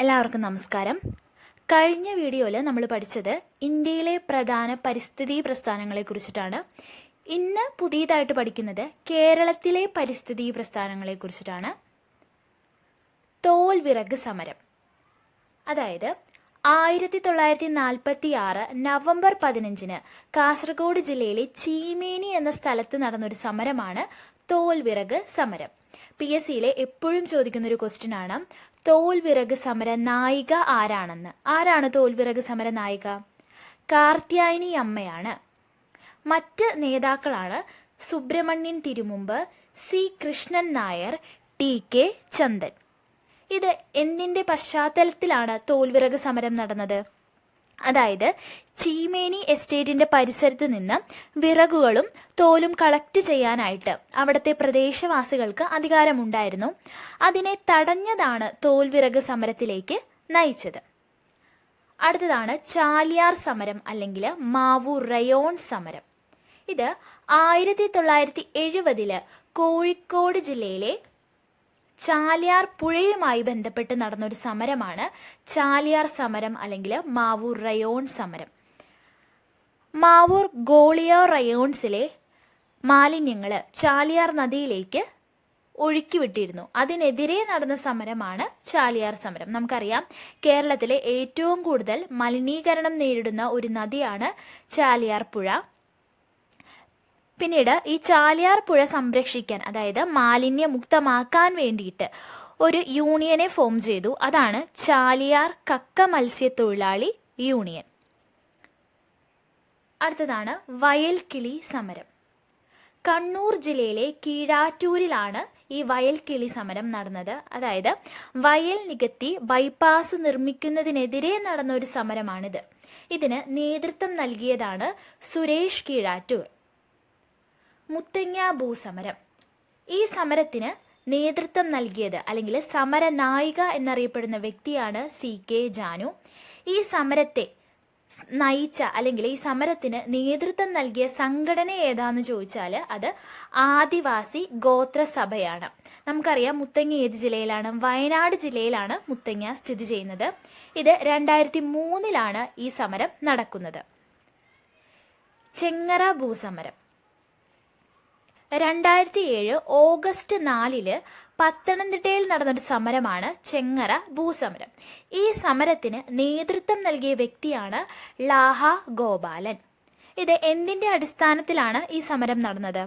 എല്ലാവർക്കും നമസ്കാരം. കഴിഞ്ഞ വീഡിയോയിൽ നമ്മൾ പഠിച്ചത് ഇന്ത്യയിലെ പ്രധാന പരിസ്ഥിതി പ്രസ്ഥാനങ്ങളെ കുറിച്ചിട്ടാണ്. ഇന്ന് പുതിയതായിട്ട് പഠിക്കുന്നത് കേരളത്തിലെ പരിസ്ഥിതി പ്രസ്ഥാനങ്ങളെ കുറിച്ചിട്ടാണ്. തോൽവിറക് സമരം. അതായത് ആയിരത്തി തൊള്ളായിരത്തി നാൽപ്പത്തി ആറ് നവംബർ പതിനഞ്ചിന് കാസർഗോഡ് ജില്ലയിലെ ചീമേനി എന്ന സ്ഥലത്ത് നടന്നൊരു സമരമാണ് തോൽവിറക് സമരം. പി എസ് സിയിലെ എപ്പോഴും ചോദിക്കുന്ന ഒരു ക്വസ്റ്റ്യൻ ആണ് തോൽ വിറക് സമര നായിക ആരാണെന്ന്? ആരാണ് തോൽവിറക് സമര നായിക? കാർത്യായനി അമ്മയാണ്. മറ്റ് നേതാക്കളാണ് Subramanian Thirumumbu C. Krishnan Nair T. K. Chandan. ഇത് എന്തിന്റെ പശ്ചാത്തലത്തിലാണ് തോൽവിറക് സമരം നടന്നത്. അതായത് ചീമേനി എസ്റ്റേറ്റിന്റെ പരിസരത്ത് നിന്ന് വിറകുകളും തോലും കളക്ട് ചെയ്യാനായിട്ട് അവിടുത്തെ പ്രദേശവാസികൾക്ക് അധികാരമുണ്ടായിരുന്നു. അതിനെ തടഞ്ഞതാണ് തോൽവിറക് സമരത്തിലേക്ക് നയിച്ചത്. അടുത്തതാണ് ചാലിയാർ സമരം അല്ലെങ്കിൽ മാവൂർ റയോൺ സമരം. ഇത് ആയിരത്തി തൊള്ളായിരത്തി കോഴിക്കോട് ജില്ലയിലെ ചാലിയാർ പുഴയുമായി ബന്ധപ്പെട്ട് നടന്നൊരു സമരമാണ് ചാലിയാർ സമരം അല്ലെങ്കിൽ മാവൂർ റയോൺ സമരം. മാവൂർ ഗോളിയോ റയോൺസിലെ മാലിന്യങ്ങൾ ചാലിയാർ നദിയിലേക്ക് ഒഴുക്കിവിട്ടിരുന്നു അതിനെതിരെ നടന്ന സമരമാണ് ചാലിയാർ സമരം. നമുക്കറിയാം കേരളത്തിലെ ഏറ്റവും കൂടുതൽ മലിനീകരണം നേരിടുന്ന ഒരു നദിയാണ് ചാലിയാർ പുഴ. പിന്നീട് ഈ ചാലിയാർ പുഴ സംരക്ഷിക്കാൻ അതായത് മാലിന്യമുക്തമാക്കാൻ വേണ്ടിയിട്ട് ഒരു യൂണിയനെ ഫോം ചെയ്തു. അതാണ് ചാലിയാർ കക്ക മത്സ്യത്തൊഴിലാളി യൂണിയൻ. അടുത്തതാണ് വയൽക്കിളി സമരം. കണ്ണൂർ ജില്ലയിലെ കീഴാറ്റൂരിലാണ് ഈ വയൽക്കിളി സമരം നടന്നത്. അതായത് വയൽ നികത്തി ബൈപ്പാസ് നിർമ്മിക്കുന്നതിനെതിരെ നടന്ന ഒരു സമരമാണിത്. ഇതിന് നേതൃത്വം നൽകിയതാണ് സുരേഷ് കീഴാറ്റൂർ. മുത്തങ്ങ ഭൂസമരം. ഈ സമരത്തിന് നേതൃത്വം നൽകിയത് അല്ലെങ്കിൽ സമര നായിക എന്നറിയപ്പെടുന്ന വ്യക്തിയാണ് സി കെ ജാനു. ഈ സമരത്തെ നയിച്ച അല്ലെങ്കിൽ ഈ സമരത്തിന് നേതൃത്വം നൽകിയ സംഘടന ഏതാന്ന് ചോദിച്ചാൽ അത് ആദിവാസി ഗോത്രസഭയാണ് നമുക്കറിയാം മുത്തങ്ങ ഏത് ജില്ലയിലാണ്? വയനാട് ജില്ലയിലാണ് മുത്തങ്ങ സ്ഥിതി ചെയ്യുന്നത്. ഇത് രണ്ടായിരത്തി മൂന്നിലാണ് ഈ സമരം നടക്കുന്നത്. ചെങ്ങറ ഭൂസമരം. രണ്ടായിരത്തി ഏഴ് ഓഗസ്റ്റ് നാലിൽ പത്തനംതിട്ടയിൽ നടന്നൊരു സമരമാണ് ചെങ്ങറ ഭൂസമരം. ഈ സമരത്തിന് നേതൃത്വം നൽകിയ വ്യക്തിയാണ് ലാഹ ഗോപാലൻ. ഇത് എന്തിന്റെ അടിസ്ഥാനത്തിലാണ് ഈ സമരം നടന്നത്?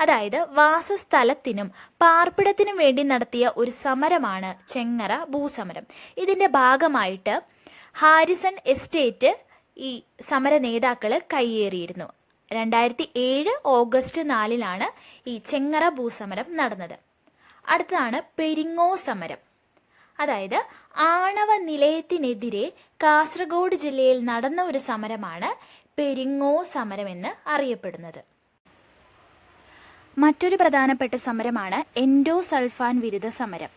അതായത് വാസസ്ഥലത്തിനും പാർപ്പിടത്തിനും വേണ്ടി നടത്തിയ ഒരു സമരമാണ് ചെങ്ങറ ഭൂസമരം. ഇതിന്റെ ഭാഗമായിട്ട് ഹാരിസൺ എസ്റ്റേറ്റ് ഈ സമര നേതാക്കൾ കയ്യേറിയിരുന്നു. രണ്ടായിരത്തി ഏഴ് ഓഗസ്റ്റ് നാലിലാണ് ഈ ചെങ്ങറ ഭൂസമരം നടന്നത്. അടുത്തതാണ് പെരിങ്ങോ സമരം. അതായത് ആണവ നിലയത്തിനെതിരെ കാസർഗോഡ് ജില്ലയിൽ നടന്ന ഒരു സമരമാണ് പെരിങ്ങോ സമരം എന്ന് അറിയപ്പെടുന്നത്. മറ്റൊരു പ്രധാനപ്പെട്ട സമരമാണ് എൻഡോ സൾഫാൻ വിരുദ്ധ സമരം.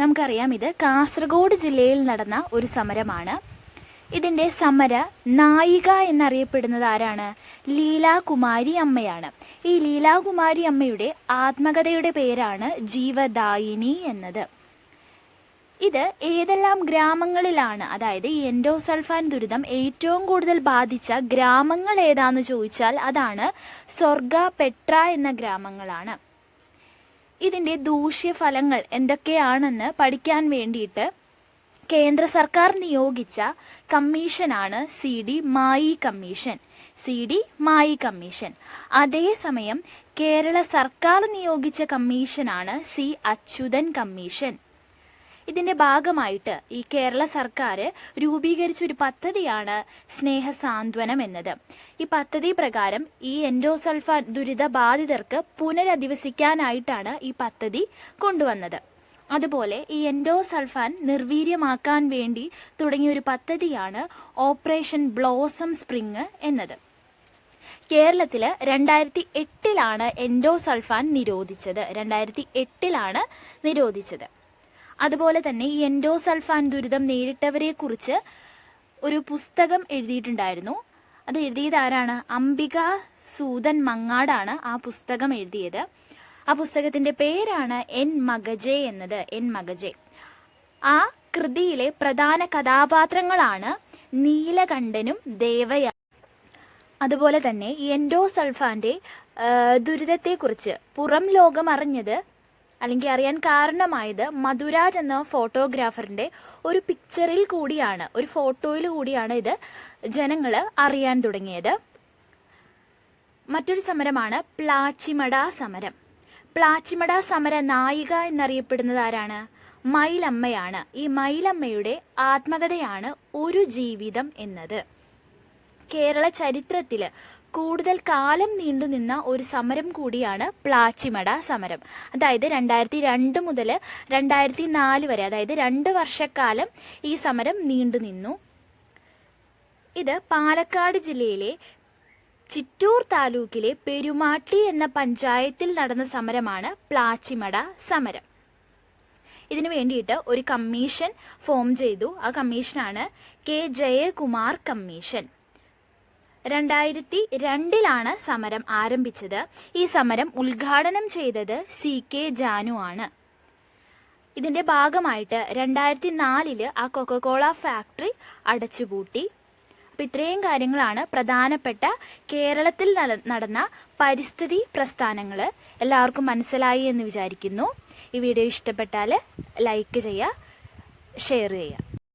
നമുക്കറിയാം ഇത് കാസർഗോഡ് ജില്ലയിൽ നടന്ന ഒരു സമരമാണ് ഇതിന്റെ സമര നായിക എന്നറിയപ്പെടുന്നത് ആരാണ്? ലീലാകുമാരി അമ്മയാണ്. ഈ ലീലാകുമാരി അമ്മയുടെ ആത്മകഥയുടെ പേരാണ് ജീവദായിനി എന്നത്. ഇത് ഏതെല്ലാം ഗ്രാമങ്ങളിലാണ് അതായത് ഈ എൻഡോസൾഫാൻ ദുരിതം ഏറ്റവും കൂടുതൽ ബാധിച്ച ഗ്രാമങ്ങൾ ഏതാന്ന് ചോദിച്ചാൽ അതാണ് സ്വർഗ പെട്ര എന്ന ഗ്രാമങ്ങളാണ്. ഇതിന്റെ ദൂഷ്യഫലങ്ങൾ എന്തൊക്കെയാണെന്ന് പഠിക്കാൻ വേണ്ടിയിട്ട് കേന്ദ്ര സർക്കാർ നിയോഗിച്ച കമ്മീഷനാണ് C D Mayee commission. C D Mayee commission. അതേസമയം കേരള സർക്കാർ നിയോഗിച്ച കമ്മീഷനാണ് സി അച്യുതൻ കമ്മീഷൻ. ഇതിന്റെ ഭാഗമായിട്ട് ഈ കേരള സർക്കാർ രൂപീകരിച്ച ഒരു പദ്ധതിയാണ് സ്നേഹ സാന്ത്വനം എന്നത്. ഈ പദ്ധതി പ്രകാരം ഈ എൻഡോസൾഫാൻ ദുരിത ബാധിതർക്ക് പുനരധിവസിക്കാനായിട്ടാണ് ഈ പദ്ധതി കൊണ്ടുവന്നത്. അതുപോലെ ഈ എൻഡോസൾഫാൻ നിർവീര്യമാക്കാൻ വേണ്ടി തുടങ്ങിയ ഒരു പദ്ധതിയാണ് ഓപ്പറേഷൻ ബ്ലോസം സ്പ്രിങ് എന്നത്. കേരളത്തിൽ രണ്ടായിരത്തി എട്ടിലാണ് എൻഡോസൾഫാൻ നിരോധിച്ചത്. രണ്ടായിരത്തി എട്ടിലാണ് നിരോധിച്ചത്. അതുപോലെ തന്നെ ഈ എൻഡോസൾഫാൻ ദുരിതം നേരിട്ടവരെക്കുറിച്ച് ഒരു പുസ്തകം എഴുതിയിട്ടുണ്ടായിരുന്നു. അത് എഴുതിയത് ആരാണ്? അംബിക സൂതൻ മങ്ങാടാണ് ആ പുസ്തകം എഴുതിയത്. ആ പുസ്തകത്തിന്റെ പേരാണ് എൻ മഗജെ എന്നത്. എൻ മഗജെ. ആ കൃതിയിലെ പ്രധാന കഥാപാത്രങ്ങളാണ് നീലകണ്ഠനും ദേവയ അതുപോലെ തന്നെ എൻഡോസൾഫാന്റെ ദുരിതത്തെക്കുറിച്ച് പുറം ലോകം അറിഞ്ഞത് അല്ലെങ്കിൽ അറിയാൻ കാരണമായത് മധുരാജ് എന്ന ഫോട്ടോഗ്രാഫറിന്റെ ഒരു പിക്ചറിൽ കൂടിയാണ്. ഒരു ഫോട്ടോയിൽ കൂടിയാണ് ഇത് ജനങ്ങൾ അറിയാൻ തുടങ്ങിയത്. മറ്റൊരു സമരമാണ് പ്ലാച്ചിമട സമരം. പ്ലാച്ചിമട സമര നായിക എന്നറിയപ്പെടുന്നത് ആരാണ്? മയിലമ്മയാണ്. ഈ മയിലമ്മയുടെ ആത്മകഥയാണ് ഒരു ജീവിതം എന്നത്. കേരള ചരിത്രത്തിൽ കൂടുതൽ കാലം നീണ്ടുനിന്ന ഒരു സമരം കൂടിയാണ് പ്ലാച്ചിമട സമരം. അതായത് രണ്ടായിരത്തി രണ്ട് മുതൽ രണ്ടായിരത്തി നാല് വരെ അതായത് രണ്ട് വർഷക്കാലം ഈ സമരം നീണ്ടുനിന്നു ഇത് പാലക്കാട് ജില്ലയിലെ ചിറ്റൂർ താലൂക്കിലെ പെരുമാട്ടി എന്ന പഞ്ചായത്തിൽ നടന്ന സമരമാണ് പ്ലാച്ചിമട സമരം. ഇതിനു വേണ്ടിയിട്ട് ഒരു കമ്മീഷൻ ഫോം ചെയ്തു. ആ കമ്മീഷനാണ് കെ ജയകുമാർ കമ്മീഷൻ. രണ്ടായിരത്തി രണ്ടിലാണ് സമരം ആരംഭിച്ചത്. ഈ സമരം ഉദ്ഘാടനം ചെയ്തത് സി കെ ജാനു ആണ്. ഇതിന്റെ ഭാഗമായിട്ട് രണ്ടായിരത്തി നാലിൽ ആ കൊക്കോകോള ഫാക്ടറി അടച്ചുപൂട്ടി. അപ്പം ഇത്രയും കാര്യങ്ങളാണ് പ്രധാനപ്പെട്ട കേരളത്തിൽ നടന്ന പരിസ്ഥിതി പ്രസ്ഥാനങ്ങൾ എല്ലാവർക്കും മനസ്സിലായി എന്ന് വിചാരിക്കുന്നു. ഈ വീഡിയോ ഇഷ്ടപ്പെട്ടാൽ ലൈക്ക് ചെയ്യുക ഷെയർ ചെയ്യുക.